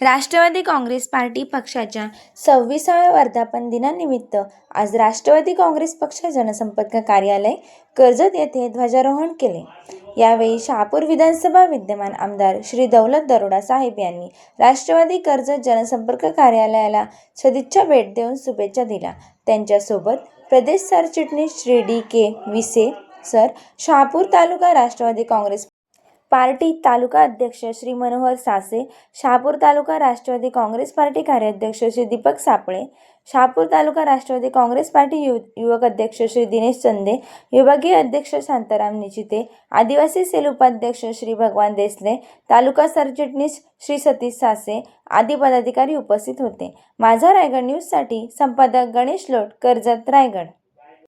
Rashtrawadi Congress party पक्षाच्या सव्वीसाव्या वर्धापन दिनानिमित्त आज राष्ट्रवादी काँग्रेस पक्ष जनसंपर्क कार्यालय कर्जत येथे ध्वजारोहण केले. यावेळी शहापूर विधानसभा विद्यमान आमदार श्री दौलत दरोडा साहेब यांनी राष्ट्रवादी कर्जत जनसंपर्क कार्यालयाला सदिच्छा भेट देऊन शुभेच्छा दिल्या. त्यांच्यासोबत प्रदेश सरचिटणीस Shri D K Vise sir Shahapur taluka Rashtravadi Congress party taluka अध्यक्ष श्री मनोहर सासे शहापूर तालुका राष्ट्रवादी काँग्रेस पार्टी कार्याध्यक्ष श्री दीपक सापळे शहापूर तालुका राष्ट्रवादी काँग्रेस पार्टी यु युवक अध्यक्ष श्री दिनेश चंदे विभागीय अध्यक्ष शांताराम निचिते आदिवासी सेल उपाध्यक्ष श्री भगवान देसले तालुका सरचिटणीस श्री सतीश सासे आदी पदाधिकारी उपस्थित होते. माझा रायगड न्यूजसाठी संपादक गणेश लोट कर्जत रायगड.